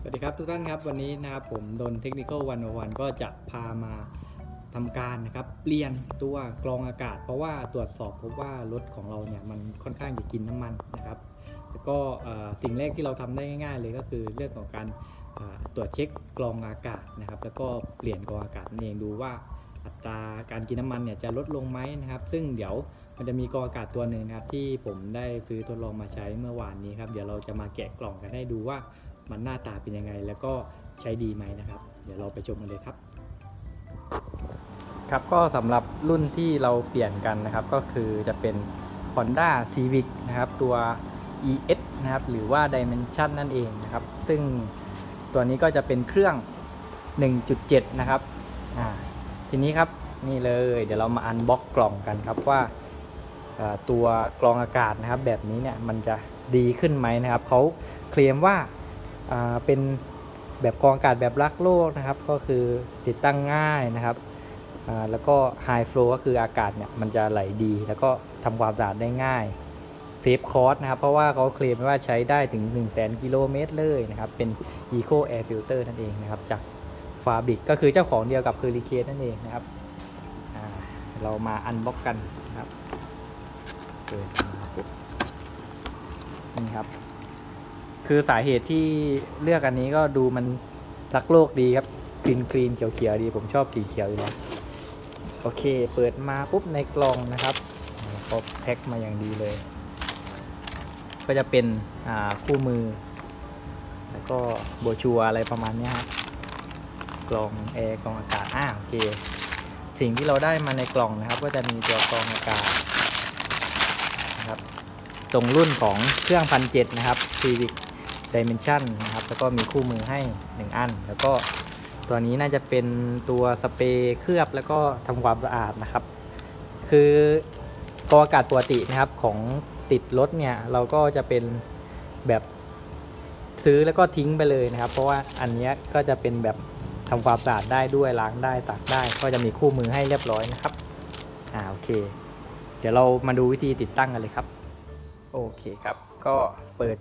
สวัสดีครับทุกท่านครับวันนี้นะครับผมดนเทคนิควันวันก็จะพามาทำการนะครับเปลี่ยนตัวกรองอากาศ เพราะว่าตรวจสอบพบว่ารถของเราเนี่ยมันค่อนข้างจะกินน้ำมันนะครับแล้วก็สิ่งแรกที่เราทำได้ง่าย ๆ เลยก็คือเรื่องของการตรวจเช็คกรองอากาศนะครับ แล้วก็เปลี่ยนกรองอากาศนั่นเองดูว่าอัตราการกินน้ำมันเนี่ยจะลดลงไหมนะครับ ซึ่งเดี๋ยวมันจะมีกรองอากาศตัวหนึ่งนะครับที่ผมได้ซื้อทดลองมาใช้เมื่อวานนี้ครับเดี๋ยวเราจะมาแกะกล่องกันให้ดูว่า มันหน้าตาเป็นยังไง แล้วก็ใช้ดีไหมนะครับ เดี๋ยวเราไปชมกันเลยครับ ครับก็สำหรับรุ่นที่เราเปลี่ยนกันนะครับ ก็คือจะเป็น Honda Civic นะครับตัว ES นะครับหรือว่า Dimension นั่นเองนะครับ ซึ่งตัวนี้ก็จะเป็นเครื่อง 1.7 นะครับทีนี้ครับนี่เลยเดี๋ยวเรามาอันบ็อกกล่องกันครับว่าตัวกรองอากาศนะครับ แบบนี้เนี่ยมันจะดีขึ้นไหมนะครับเขาเคลมว่า เป็นแบบกองอากาศแบบรักโลกนะครับ ก็คือติดตั้งง่ายนะครับ แล้วก็ High Flow ก็คืออากาศเนี่ยมันจะไหลดี แล้วก็ทำความสะอาดได้ง่ายเซฟคอสนะครับ เพราะว่าเขาเคลมว่าใช้ได้ถึง 1 0 0 0 0แกิโลเมตรเลยนะครับ เป็น Eco Air Filter นั่นเองนะครับ จากฟาบิกก็คือเจ้าของเดียวกับ h u r r i c a n e นั่นเองนะครับ เรามาอันบ็อกกันนะครับเปิดมาปุ๊บนี่ครับ คือสาเหตุที่เลือกอันนี้ก็ดูมันรักโลกดีครับกรีนกรีนเขียวๆดี ผมชอบสีเขียวอยู่แล้วโอเค เปิดมาปุ๊บในกล่องนะครับเขาแพ็คมาอย่างดีเลย ก็จะเป็นอ่าคู่มือ แล้วก็โบชัวอะไรประมาณนี้ครับกล่องแอร์กล่องอากาศอ่าโอเค สิ่งที่เราได้มาในกล่องนะครับ ก็จะมีตัวกรองอากาศนะครับ ตรงรุ่นของเครื่องพันเจ็ดนะครับ Civic Dimension นะครับ แล้วก็มีคู่มือให้ 1 อัน แล้วก็ตัวนี้น่าจะเป็นตัวสเปรย์เคลือบแล้วก็ทำความสะอาดนะครับ คือกองอากาศปกตินะครับของติดรถเนี่ยเราก็จะเป็นแบบซื้อแล้วก็ทิ้งไปเลยนะครับ เพราะว่าอันนี้ก็จะเป็นแบบทำความสะอาดได้ด้วยล้างได้ตักได้ ก็จะมีคู่มือให้เรียบร้อยนะครับอ่าโอเค เดี๋ยวเรามาดูวิธีติดตั้งกันเลยครับ โอเคครับ ก็เปิด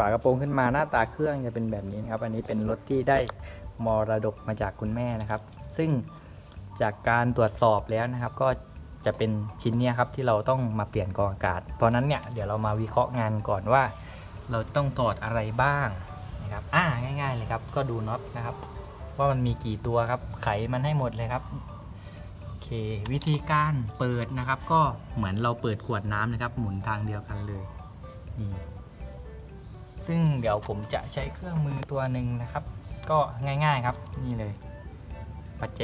ฝากระโปรงขึ้นมาหน้าตาเครื่องจะเป็นแบบนี้นะครับ อันนี้เป็นรถที่ได้มรดกมาจากคุณแม่นะครับ ซึ่งจากการตรวจสอบแล้วนะครับ ก็จะเป็นชิ้นนี้ครับที่เราต้องมาเปลี่ยนกรองอากาศ เพราะนั้นเนี่ยเดี๋ยวเรามาวิเคราะห์งานก่อนว่า เราต้องถอดอะไรบ้างนะครับ อ่าง่าย ๆ เลยครับ ก็ดูน็อตนะครับ ว่ามันมีกี่ตัวครับ ไขมันให้หมดเลยครับโอเควิธีการเปิดนะครับ ก็เหมือนเราเปิดขวดน้ำนะครับ หมุนทางเดียวกันเลยนี่ ซึ่งเดี๋ยวผมจะใช้เครื่องมือตัวหนึ่งนะครับ ก็ง่ายๆครับนี่เลยประแจ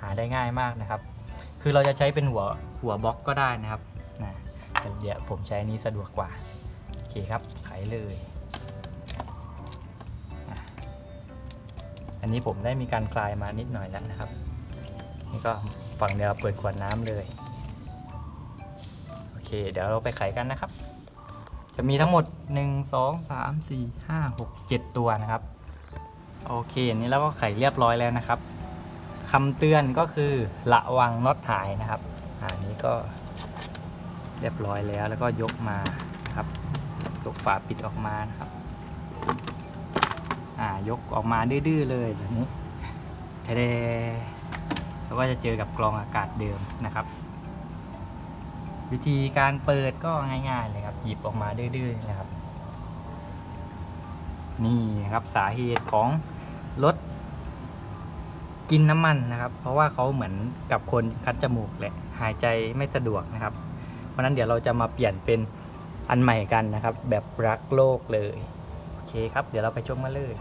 หาได้ง่ายมากนะครับ คือเราจะใช้เป็นหัวหัวบล็อกก็ได้นะครับนะแต่เดี๋ยวผมใช้นี้สะดวกกว่าโอเคครับไขเลย อันนี้ผมได้มีการคลายมานิดหน่อยแล้วนะครับนี่ก็ฝั่งเดียวเปิดขวดน้ำเลยโอเค เดี๋ยวเราไปไขกันนะครับ จะมีทั้งหมด 1 2 3 4 5 6 7 ตัวนะครับ โอเคอันนี้เราก็ไขเรียบร้อยแล้วนะครับคำเตือนก็คือระวังน็อตหายนะครับอ่านี้ก็เรียบร้อยแล้วแล้วก็ยกมานะครับยกฝาปิดออกมานะครับอ่ายกออกมาดื้อๆเลยแบบนี้เทเดแล้วก็จะเจอกับกรองอากาศเดิมนะครับ วิธีการเปิดก็ง่ายๆเลยครับ หยิบออกมาดื้อๆนะครับ นี่ครับสาเหตุของรถกินน้ำมันนะครับ เพราะว่าเขาเหมือนกับคนคัดจมูกแหละหายใจไม่สะดวกนะครับ เพราะนั้นเดี๋ยวเราจะมาเปลี่ยนเป็นอันใหม่กันนะครับ แบบรักโลกเลยโอเคครับ เดี๋ยวเราไปชมกันเลย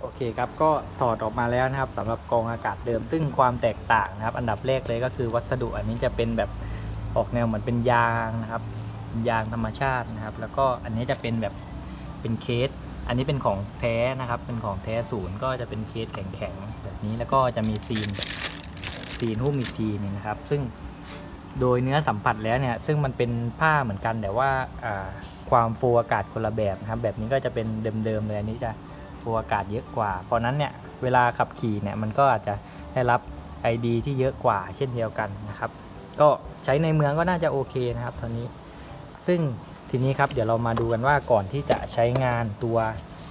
โอเคครับก็ถอดออกมาแล้วนะครับสำหรับกรองอากาศเดิม ซึ่งความแตกต่างนะครับ อันดับแรกเลยก็คือวัสดุอันนี้จะเป็นแบบ ออกแนวเหมือนเป็นยางนะครับ ยางธรรมชาตินะครับ แล้วก็อันนี้จะเป็นแบบเป็นเคส อันนี้เป็นของแท้นะครับ เป็นของแท้ศูนย์ก็จะเป็นเคสแข็งๆแบบนี้แล้วก็จะมีซีนซีนหุ้มอีกทีนึงนะครับ ซึ่งโดยเนื้อสัมผัสแล้วเนี่ย ซึ่งมันเป็นผ้าเหมือนกันแต่ว่าอ่าความโฟอากาศคนละแบบนะครับ แบบนี้ก็จะเป็นเดิมๆเลยอันนี้จะโฟอากาศเยอะกว่า เพราะนั้นเนี่ยเวลาขับขี่เนี่ยมันก็อาจจะได้รับ ID ที่เยอะกว่าเช่นเดียวกันนะครับ ก็ใช้ในเมืองก็น่าจะโอเคนะครับตอนนี้ ซึ่งทีนี้ครับเดี๋ยวเรามาดูกันว่าก่อนที่จะใช้งานตัว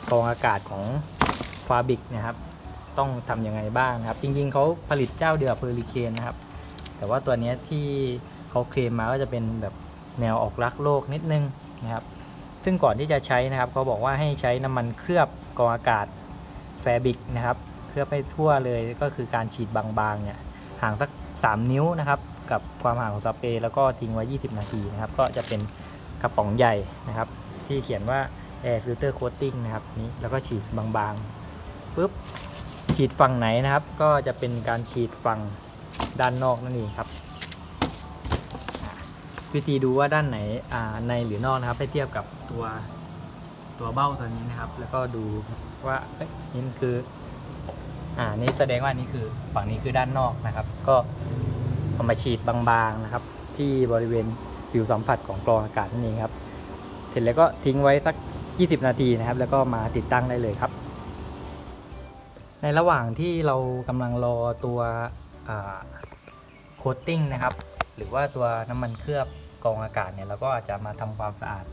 กรองอากาศของฟาบิกนะครับ ต้องทำยังไงบ้างครับ จริงๆเขาผลิตเจ้าเดียวเฟอร์ริเคนนะครับ แต่ว่าตัวนี้ที่เขาเคลมมาก็จะเป็นแบบแนวออกรักโลกนิดนึงนะครับ ซึ่งก่อนที่จะใช้นะครับเขาบอกว่าให้ใช้น้ำมันเคลือบกรองอากาศแฟบิกนะครับ เคลือบให้ทั่วเลยก็คือการฉีดบางๆเนี่ยห่างสัก 3 นิ้วนะครับ กับความห่างของสเปรย์แล้วก็ทิ้งไว้ 20 นาทีนะครับ ก็จะเป็นกระป๋องใหญ่นะครับ ที่เขียนว่า air filter coating นะครับนี้แล้วก็ฉีดบางๆปุ๊บฉีดฝั่งไหนนะครับ ก็จะเป็นการฉีดฝั่งด้านนอกนั่นเองครับ วิธีดูว่าด้านไหนอ่าในหรือนอกนะครับให้เทียบกับตัวตัวเบ้าตัวนี้นะครับ แล้วก็ดูว่าเอ้ยนี่คืออ่านี่แสดงว่านี่คือฝั่งนี้คือด้านนอกนะครับ ก็ เอามาฉีดบางๆนะครับ ที่บริเวณผิวสัมผัสของกรองอากาศนั่นเองครับ เสร็จแล้วก็ทิ้งไว้สัก 20 นาทีนะครับ แล้วก็มาติดตั้งได้เลยครับ ในระหว่างที่เรากำลังรอตัวโคตติ้งนะครับ หรือว่าตัวน้ำมันเคลือบกรองอากาศเนี่ยเราก็อาจจะมาทำความสะอาด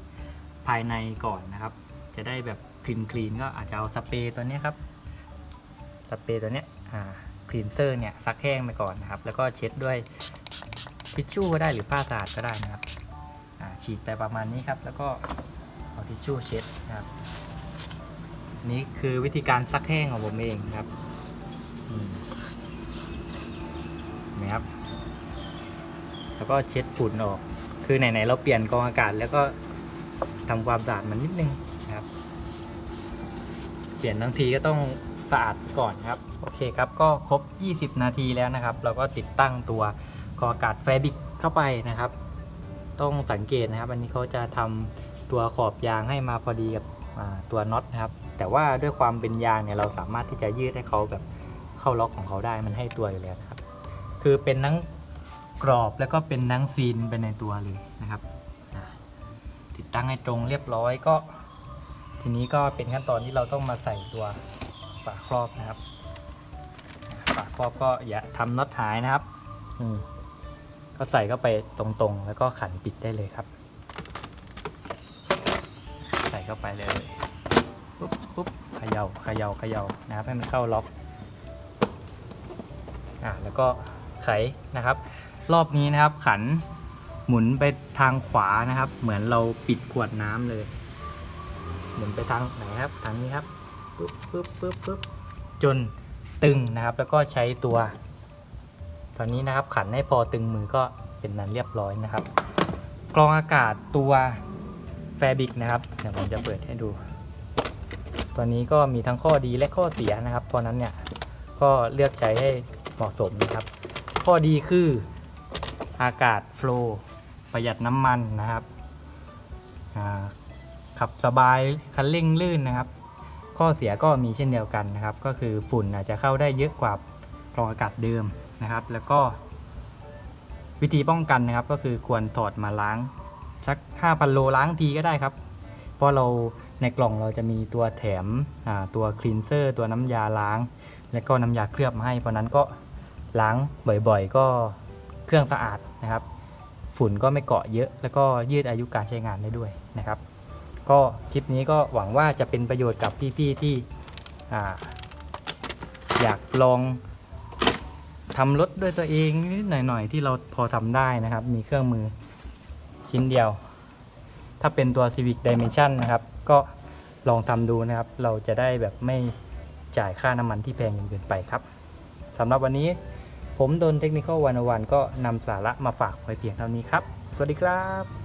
ภายในก่อนนะครับ จะได้แบบคลีนคลีนก็อาจจะเอาสเปรย์ตัวนี้ครับ สเปรย์ตัวนี้ยค ลีนเซอร์เนี่ยซักแห้งไปก่อนนะครับ แล้วก็เช็ดด้วยทิชชู่ก็ได้หรือผ้าสะอาดก็ได้นะครับฉีดไปประมาณนี้ครับ แล้วก็เอาทิชชู่เช็ดนะครับ นี่คือวิธีการซักแห้งของผมเองครับเห็นะครับ แล้วก็เช็ดฝุ่นออก คือไหนๆเราเปลี่ยนกองอากาศ แล้วก็ทำความสะอาดมันนิดนึงนะครับ เปลี่ยนทั้งทีก็ต้อง สะอาดก่อนครับ โอเคครับ ก็ครบ 20 นาทีแล้วนะครับ เราก็ติดตั้งตัวกออากาศแฟบิกเข้าไปนะครับ ต้องสังเกตนะครับ อันนี้เขาจะทำตัวขอบยางให้มาพอดีกับตัวน็อตนะครับ แต่ว่าด้วยความเป็นยางเนี่ยเราสามารถที่จะยืดให้เขาแบบเข้าล็อกของเขาได้มันให้ตัวอยู่แล้วนะครับ คือเป็นทั้งกรอบแล้วก็เป็นทั้งซีนไปในตัวเลยนะครับ ติดตั้งให้ตรงเรียบร้อยก็ ทีนี้ก็เป็นขั้นตอนที่เราต้องมาใส่ตัว ฝาครอบนะครับ ฝาครอบก็อย่าทำน็อตหายนะครับ อืมก็ใส่เข้าไปตรงๆ แล้วก็ขันปิดได้เลยครับ ใส่เข้าไปเลยปุ๊บปุ๊บเขย่าเขย่าเขย่านะครับให้มันเข้าล็อกอ่าแล้วก็ไขนะครับ รอบนี้นะครับขันหมุนไปทางขวานะครับ เหมือนเราปิดขวดน้ำเลย หมุนไปทางไหนครับทางนี้ครับ ปุ๊บปุ๊บปุ๊บปุ๊บจนตึงนะครับ แล้วก็ใช้ตัวตอนนี้นะครับขันให้พอตึงมือก็เป็นนั้นเรียบร้อยนะครับ กรองอากาศตัวแฟบิกนะครับเดี๋ยวผมจะเปิดให้ดู ตัวนี้ก็มีทั้งข้อดีและข้อเสียนะครับเพราะนั้นเนี่ยก็เลือกใช้ให้เหมาะสมนะครับ ข้อดีคืออากาศโฟลว์ประหยัดน้ำมันนะครับขับสบายคันเร่งลื่นนะครับ ข้อเสียก็มีเช่นเดียวกันนะครับ ก็คือฝุ่นอาจจะเข้าได้เยอะกว่ากรองอากาศเดิมนะครับ แล้วก็วิธีป้องกันนะครับ ก็คือควรถอดมาล้างสัก 5,000 โลล้างทีก็ได้ครับ เพราะเราในกล่องเราจะมีตัวแถมตัวคลีนเซอร์ตัวน้ำยาล้าง และก็น้ำยาเคลือบมาให้ เพราะนั้นก็ล้างบ่อยๆ ก็เครื่องสะอาดนะครับ ฝุ่นก็ไม่เกาะเยอะ แล้วก็ยืดอายุการใช้งานได้ด้วยนะครับ ก็คลิปนี้ก็หวังว่าจะเป็นประโยชน์กับพี่ๆที่ออยากลองทำรถด้วยตัวเองนิดหน่อยๆที่เราพอทำได้นะครับ มีเครื่องมือชิ้นเดียว ถ้าเป็นตัว Civic Dimension นะครับ ก็ลองทำดูนะครับ เราจะได้แบบไม่จ่ายค่าน้ำมันที่แพงจนเกินไปครับสำหรับวันนี้ผมโดนเทคนิควันวันก็นำสาระมาฝากไว้เพียงเท่านี้ครับ สวัสดีครับ